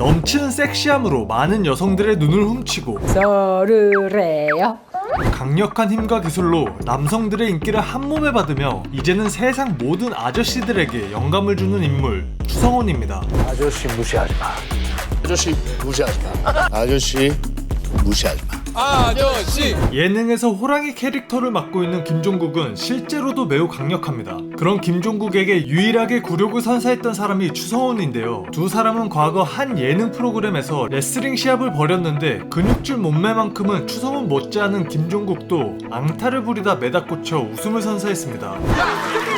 넘치는 섹시함으로 많은 여성들의 눈을 훔치고 썰으래요. 강력한 힘과 기술로 남성들의 인기를 한 몸에 받으며 이제는 세상 모든 아저씨들에게 영감을 주는 인물 추성훈입니다. 아저씨 무시하지 마. 아저씨 무시하지 마. 아저씨 무시하지 마. 아저씨 예능에서 호랑이 캐릭터를 맡고 있는 김종국은 실제로도 매우 강력합니다. 그런 김종국에게 유일하게 굴욕을 선사했던 사람이 추성훈인데요. 두 사람은 과거 한 예능 프로그램에서 레슬링 시합을 벌였는데 근육질 몸매만큼은 추성훈 못지않은 김종국도 앙탈을 부리다 매다 꽂혀 웃음을 선사했습니다.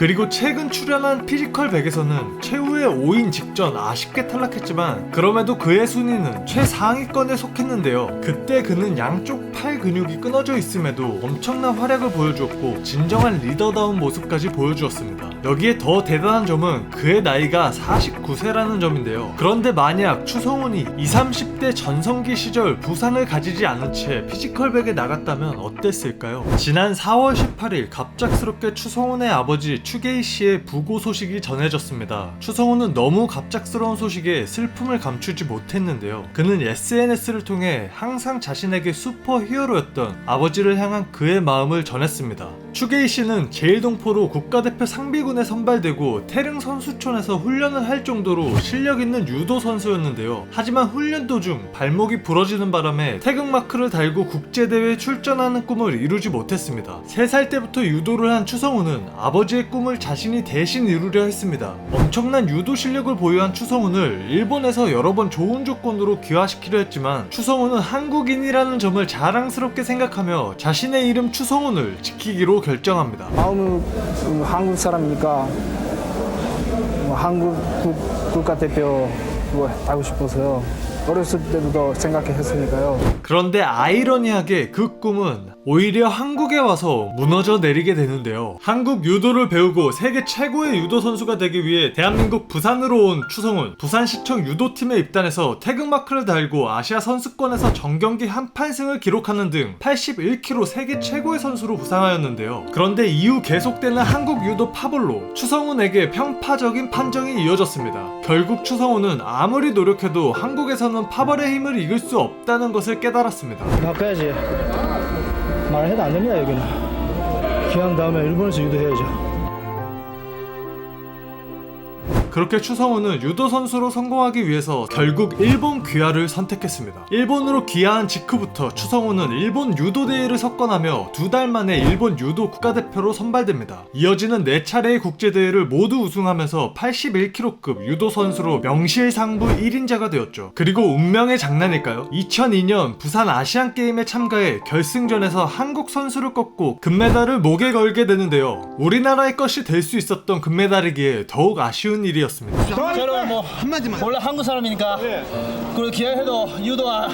그리고 최근 출연한 피지컬 100에서는 최후의 5인 직전 아쉽게 탈락했지만 그럼에도 그의 순위는 최상위권에 속했는데요. 그때 그는 양쪽 팔 근육이 끊어져 있음에도 엄청난 활약을 보여주었고 진정한 리더다운 모습까지 보여주었습니다. 여기에 더 대단한 점은 그의 나이가 49세라는 점인데요. 그런데 만약 추성훈이 20, 30대 전성기 시절 부상을 가지지 않은 채 피지컬 100에 나갔다면 어땠을까요? 지난 4월 18일 갑작스럽게 추성훈의 아버지 추계희 씨의 부고 소식이 전해졌습니다. 추성훈은 너무 갑작스러운 소식에 슬픔을 감추지 못했는데요. 그는 SNS를 통해 항상 자신에게 슈퍼 히어로였던 아버지를 향한 그의 마음을 전했습니다. 추계희 씨는 제일동포로 국가대표 상비군에 선발되고 태릉 선수촌에서 훈련을 할 정도로 실력 있는 유도 선수였는데요. 하지만 훈련 도중 발목이 부러지는 바람에 태극마크를 달고 국제대회에 출전하는 꿈을 이루지 못했습니다. 3살 때부터 유도를 한 추성훈은 아버지의 꿈을 자신이 대신 이루려 했습니다. 엄청난 유도 실력을 보유한 추성훈을 일본에서 여러 번 좋은 조건으로 귀화시키려 했지만 추성훈은 한국인이라는 점을 자랑스럽게 생각하며 자신의 이름 추성훈을 지키기로 결정합니다. 마음은 음, 한국 사람이니까 뭐 한국 국, 국가대표 뭐 하고 싶어서요. 어렸을 때부터 생각했으니까요. 그런데 아이러니하게 그 꿈은 오히려 한국에 와서 무너져 내리게 되는데요. 한국 유도를 배우고 세계 최고의 유도 선수가 되기 위해 대한민국 부산으로 온 추성훈. 부산시청 유도팀에 입단해서 태극마크를 달고 아시아 선수권에서 정경기 한 판승을 기록하는 등 81kg 세계 최고의 선수로 부상하였는데요. 그런데 이후 계속되는 한국 유도 파벌로 추성훈에게 평파적인 판정이 이어졌습니다. 결국 추성훈은 아무리 노력해도 한국에서는 파벌의 힘을 이길 수 없다는 것을 깨달았습니다. 바꿔야지. 말해도 안 됩니다 여기는. 귀한 다음에 일본에서 유도해야죠. 그렇게 추성훈은 유도 선수로 성공하기 위해서 결국 일본 귀화를 선택했습니다. 일본으로 귀화한 직후부터 추성훈은 일본 유도 대회를 석권하며 두 달 만에 일본 유도 국가대표로 선발됩니다. 이어지는 네 차례의 국제 대회를 모두 우승하면서 81kg급 유도 선수로 명실상부 1인자가 되었죠. 그리고 운명의 장난일까요? 2002년 부산 아시안 게임에 참가해 결승전에서 한국 선수를 꺾고 금메달을 목에 걸게 되는데요. 우리나라의 것이 될 수 있었던 금메달이기에 더욱 아쉬운 일이 었습니다. 저는 뭐 원래 한국 사람이니까 그리고 기아해도 유도가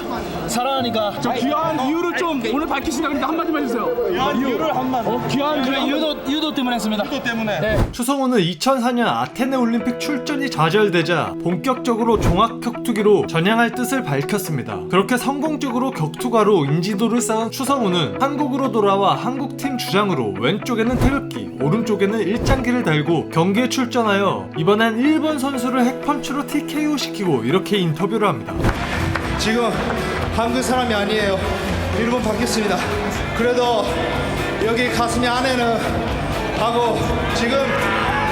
사랑하니까 저 귀한 이유를 좀 오늘 밝히시라 그러니까 한마디만 해주세요 귀한 이유를 한마디 어? 귀한 그래 유도 유도 때문에 했습니다. 이유 때문에 네. 추성훈은 2004년 아테네 올림픽 출전이 좌절되자 본격적으로 종합 격투기로 전향할 뜻을 밝혔습니다. 그렇게 성공적으로 격투가로 인지도를 쌓은 추성훈은 한국으로 돌아와 한국팀 주장으로 왼쪽에는 태극기, 오른쪽에는 일장기를 달고 경기에 출전하여 이번엔 일본 선수를 핵펀치로 TKO 시키고 이렇게 인터뷰를 합니다. 지금 한국 사람이 아니에요. 일본 바뀌었습니다. 그래도 여기 가슴이 안에는 하고 지금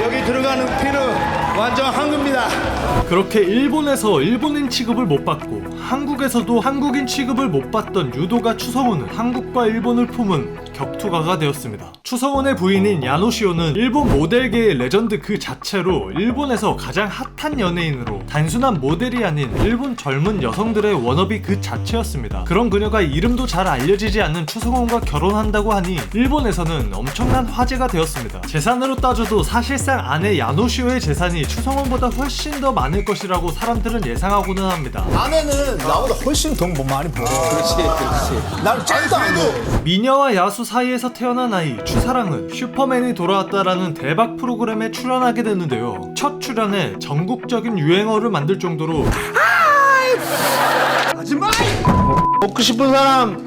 여기 들어가는 피는 완전 한국입니다. 그렇게 일본에서 일본인 취급을 못 받고 한국에서도 한국인 취급을 못 받던 유도가 추성훈은 한국과 일본을 품은 격투가가 되었습니다. 추성훈의 부인인 야노시오는 일본 모델계의 레전드 그 자체로 일본에서 가장 핫한 연예인으로 단순한 모델이 아닌 일본 젊은 여성들의 워너비 그 자체였습니다. 그런 그녀가 이름도 잘 알려지지 않는 추성훈과 결혼한다고 하니 일본에서는 엄청난 화제가 되었습니다. 재산으로 따져도 사실상 아내 야노시오의 재산이 추성훈보다 훨씬 더 많을 것이라고 사람들은 예상하고는 합니다. 아내는 나보다 훨씬 돈 많이 벌어. 그렇지, 그렇지. 나는 짱도. 미녀와 야수 사이에서 태어난 아이 추사랑은 슈퍼맨이 돌아왔다라는 대박 프로그램에 출연하게 되는데요. 첫 출연에 전국적인 유행어를 만들 정도로 먹고 싶은 사람.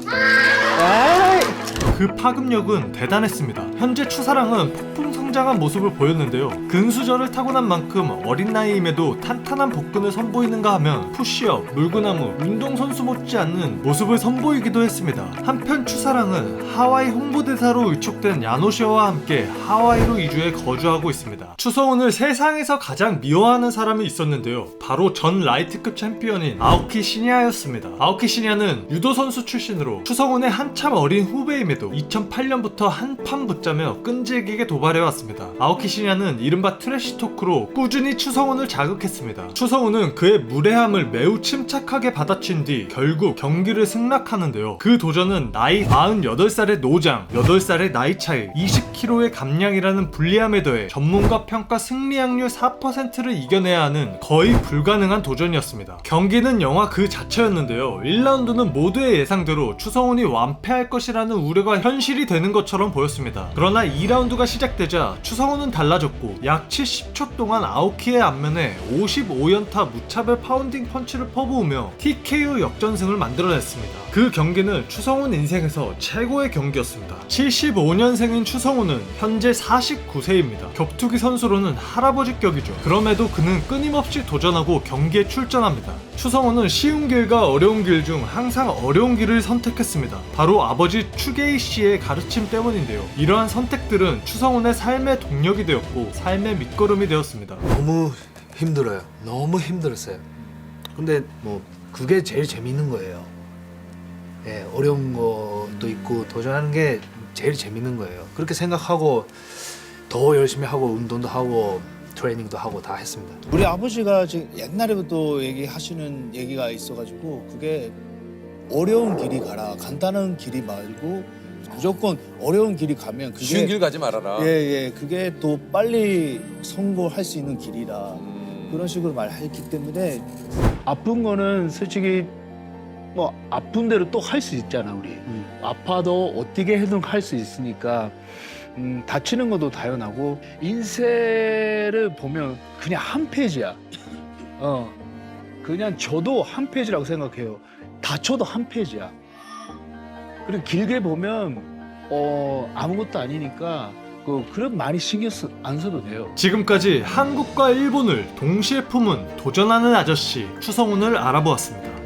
그 파급력은 대단했습니다. 현재 추사랑은 폭풍 성 장한 모습을 보였는데요. 근수저를 타고난 만큼 어린 나이임에도 탄탄한 복근을 선보이는가 하면 푸시업, 물구나무, 운동선수 못지않는 모습을 선보이기도 했습니다. 한편 추사랑은 하와이 홍보대사로 위촉된 야노시어와 함께 하와이로 이주해 거주하고 있습니다. 추성훈을 세상에서 가장 미워하는 사람이 있었는데요. 바로 전 라이트급 챔피언인 아오키 시니아였습니다. 아오키 시니아는 유도 선수 출신으로 추성훈의 한참 어린 후배임에도 2008년부터 한판 붙자며 끈질기게 도발해왔습니다. 아오키 시니아는 이른바 트래시 토크로 꾸준히 추성훈을 자극했습니다. 추성훈은 그의 무례함을 매우 침착하게 받아친 뒤 결국 경기를 승낙하는데요. 그 도전은 나이 48살의 노장, 8살의 나이 차이, 20kg의 감량이라는 불리함에 더해 전문가 평가 승리 확률 4%를 이겨내야 하는 거의 불가능한 도전이었습니다. 경기는 영화 그 자체였는데요. 1라운드는 모두의 예상대로 추성훈이 완패할 것이라는 우려가 현실이 되는 것처럼 보였습니다. 그러나 2라운드가 시작되자 추성훈은 달라졌고 약 70초 동안 아오키의 앞면에 55연타 무차별 파운딩 펀치를 퍼부으며 TKO 역전승을 만들어냈습니다. 그 경기는 추성훈 인생에서 최고의 경기였습니다. 75년생인 추성훈은 현재 49세입니다. 격투기 선수로는 할아버지격이죠. 그럼에도 그는 끊임없이 도전하고 경기에 출전합니다. 추성훈은 쉬운 길과 어려운 길 중 항상 어려운 길을 선택했습니다. 바로 아버지 추게이 씨의 가르침 때문인데요. 이러한 선택들은 추성훈의 삶의 동력이 되었고 삶의 밑거름이 되었습니다. 너무 힘들어요. 너무 힘들었어요. 근데 뭐 그게 제일 재밌는 거예요. 예, 어려운 것도 있고 도전하는 게 제일 재밌는 거예요. 그렇게 생각하고 더 열심히 하고 운동도 하고 트레이닝도 하고 다 했습니다. 우리 아버지가 지금 옛날에부터 얘기하시는 얘기가 있어가지고 그게 어려운 길이 가라 간단한 길이 말고 무조건 어려운 길이 가면 그게 쉬운 길 가지 말아라. 예예 그게 더 빨리 성공할 수 있는 길이라 음. 그런 식으로 말했기 때문에 아픈 거는 솔직히 뭐 아픈 대로 또 할 수 있잖아 우리. 아파도 어떻게 해도 할수 있으니까 음, 다치는 것도 당연하고 인생을 보면 그냥 한 페이지야. 어. 그냥 저도 한 페이지라고 생각해요. 다쳐도 한 페이지야. 그리고 길게 보면 어 아무것도 아니니까 그 그런 많이 신경 쓰, 안 써도 돼요. 지금까지 한국과 일본을 동시에 품은 도전하는 아저씨 추성훈을 알아보았습니다.